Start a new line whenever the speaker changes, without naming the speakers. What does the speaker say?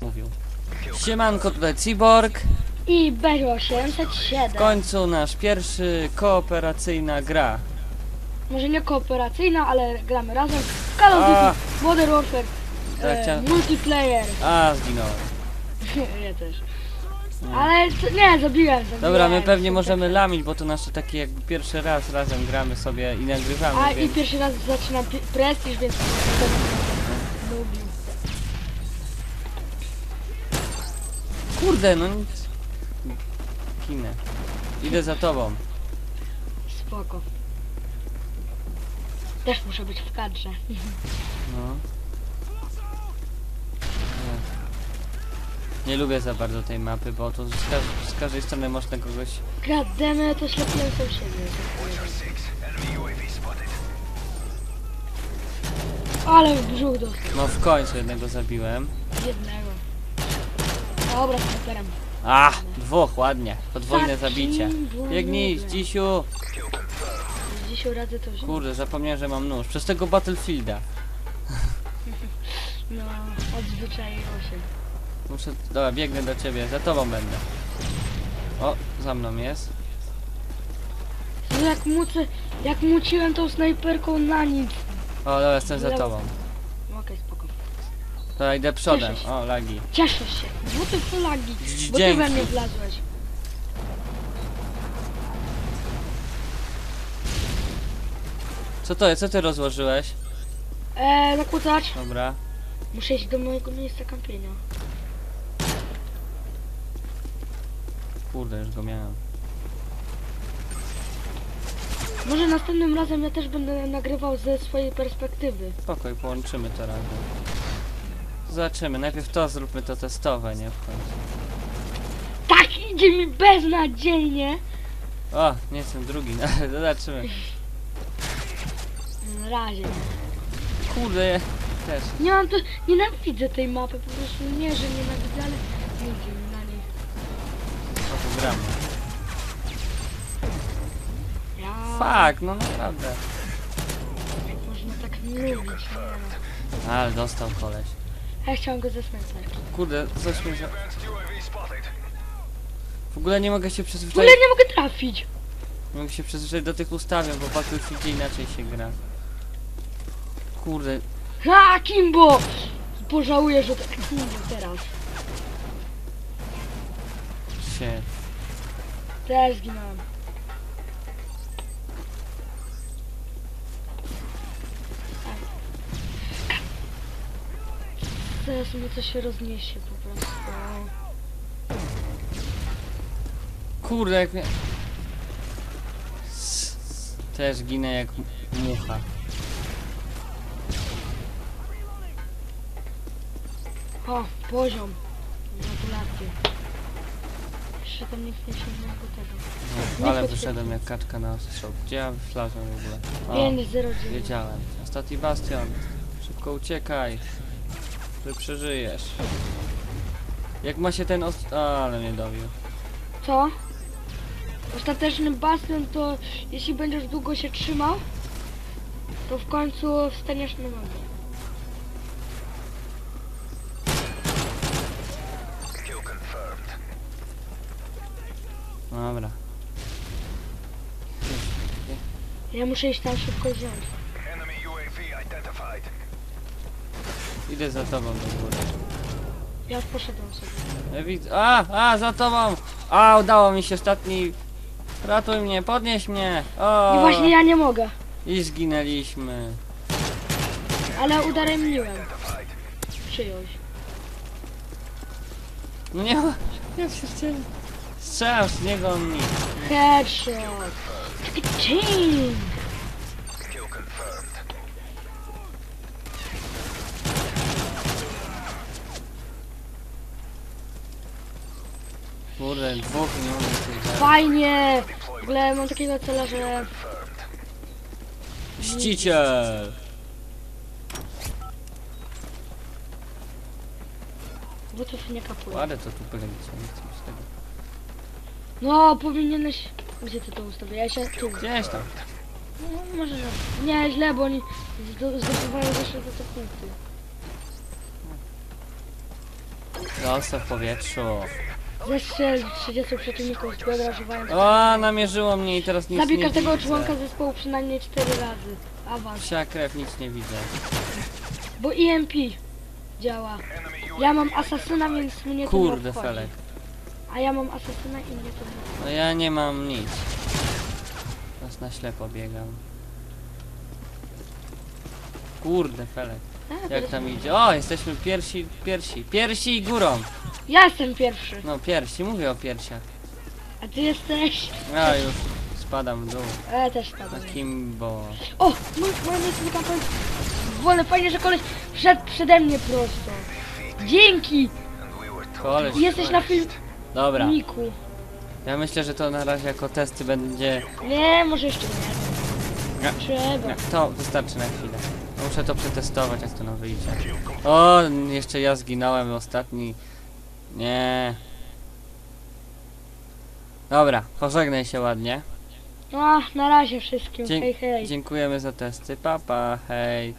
mówił. Siemanko, tutaj Cyborg.
I
W
B807.
końcu nasz pierwszy kooperacyjna gra.
Może nie kooperacyjna, ale gramy razem. Call of
A.
Duty Modern Warfare
Tak
e,
chciałem-
Multiplayer.
A, zginąłem.
ja też. Ale co, nie, zabiłem, zabiłem.
Dobra, my pewnie możemy lamić, bo to nasz taki jakby pierwszy raz razem gramy sobie i nagrywamy,
A i
więc...
pierwszy raz zaczynam pi- prestiż, więc lubił.
Kurde, no nic. Kinę. Idę za tobą.
Spoko. Też muszę być w kadrze.
No. Nie. Lubię za bardzo tej mapy, bo to z, każ z każdej strony można kogoś...
Gademy, to ślepiłem sam siebie. Ale w brzuch dostał.
No w końcu jednego zabiłem.
Jednego. Dobra, superem.
A, dwóch, ładnie. Podwójne zabicie. Biegnij,
dobry.
Dzisiu.
Dzisiaj radzę to wziąć.
Kurde, zapomniałem, że mam nóż. Przez tego Battlefielda.
No, odzwyczaiło się.
Muszę... Dobra, biegnę do ciebie. Za tobą będę. O, za mną jest.
No jak mucę, jak muciłem tą snajperką na nic.
O, dobra, jestem za tobą. Dobra, idę przodem.
Cieszę się.
O, lagi.
Cieszę się. Bo ty flagi.
Dz-
Bo ty we
dzięki.
mnie wlazłeś.
Co to jest? Co ty rozłożyłeś?
Eee, zakłócacz.
Dobra.
Muszę iść do mojego miejsca kampienia.
Kurde, już go miałem.
Może następnym razem ja też będę nagrywał ze swojej perspektywy.
Spokoj, połączymy to razem. Zobaczymy. Najpierw to zróbmy to testowe, nie?
Tak idzie mi beznadziejnie.
O, nie jestem drugi, no, ale zobaczymy.
Na razie.
Kurde, też.
Nie mam to, nienawidzę tej mapy, po prostu nie, że nienawidzę, ale nigdzie na niej.
Tu gramy.
Ja...
Fuck, no naprawdę.
Jak można tak mówić, nie.
Ale dostał koleś.
Ja chciałam go snajperki.
Kurde, coś mnie za... W ogóle nie mogę się
W ogóle
przyzwyczaić.
nie mogę trafić.
Nie mogę się przyzwyczaić do tych ustawień, bo w Battlefieldzie inaczej się gra. Kurde,
Ha, Kimbo! Pożałuję, że tak Kimbo teraz.
się...
Też zginąłem. Teraz mi to się rozniesie po prostu.
Kurde, jak mnie... Też ginę jak mucha.
O, poziom. Gratulacje. Jeszcze tam nikt nie sięgnął do tego.
No, ale wyszedłem jak kaczka na ostrzał. Gdzie ja wlazłem w ogóle? O,
5 0 9
wiedziałem. Ostatni bastion. Szybko uciekaj. Ty przeżyjesz. Jak ma się ten ost... A, ale mnie dobił.
Co? Ostateczny bastion to jeśli będziesz długo się trzymał, to w końcu wstaniesz na nogi.
Dobra.
Ja muszę iść tam szybko wziąć.
Enemy UAV identified.
Idę za tobą do góry.
Ja już poszedłem sobie.
Ja widzę... A! A! Za tobą! A! Udało mi się ostatni... Ratuj mnie! Podnieś mnie! O!
I właśnie ja nie mogę,
I zginęliśmy.
ale udaremniłem. Przyjąć.
No nie ma... Ja pierdzielę. Strzelam z niego on mi.
Headshot. Team.
Kill confirmed.
Kurde, dwóch nie zabić.
Fajnie. W ogóle mam takiego cela, że
Mściciel!
butów nie kapuję.
Ładę to tu pylęcie, nie chcę z tego.
No, powinieneś... Gdzie ty to ustawię? Ja się tu.
Gdzieś tam.
No, może nie. Nie, źle, bo oni zdo- zdobywają zawsze za te punkty.
Zostaw w powietrzu.
Zestrzel 30 przeciwników z biodra używając...
O, namierzyło mnie i teraz nic
Zabij
nie
każdego
widzę.
członka zespołu przynajmniej 4 razy. Awans.
Psia krew, nic nie widzę.
Bo EMP działa. Ja mam asasyna, więc mnie to
Kurde,
obchodzi.
Felek.
A ja mam asasyna i mnie to nie
No ja nie mam nic. Teraz na ślepo biegam. Kurde, Felek.
A,
Jak tam idzie? O, jesteśmy piersi, piersi. Piersi i górą.
Ja jestem pierwszy,
No, piersi, mówię o piersiach.
a ty jesteś...
A już spadam w dół.
E, też tam.
Na Kimbo.
O, mój, moja miejsce kampania. Wolę, fajnie, że koleś wszedł przede mnie prosto. Dzięki!
Koleś.
Jesteś na
Dobra.
filmiku.
Ja myślę, że to na razie jako testy będzie.
Nie, może jeszcze nie.
Nie.
Trzeba.
Nie, to wystarczy na chwilę. Muszę to przetestować, jak to nam wyjdzie. O, jeszcze ja zginąłem ostatni. Nie. Dobra, pożegnaj się ładnie.
A, na razie wszystkim.
Dzie-
Hej, hej.
Dziękujemy za testy. Papa, hej.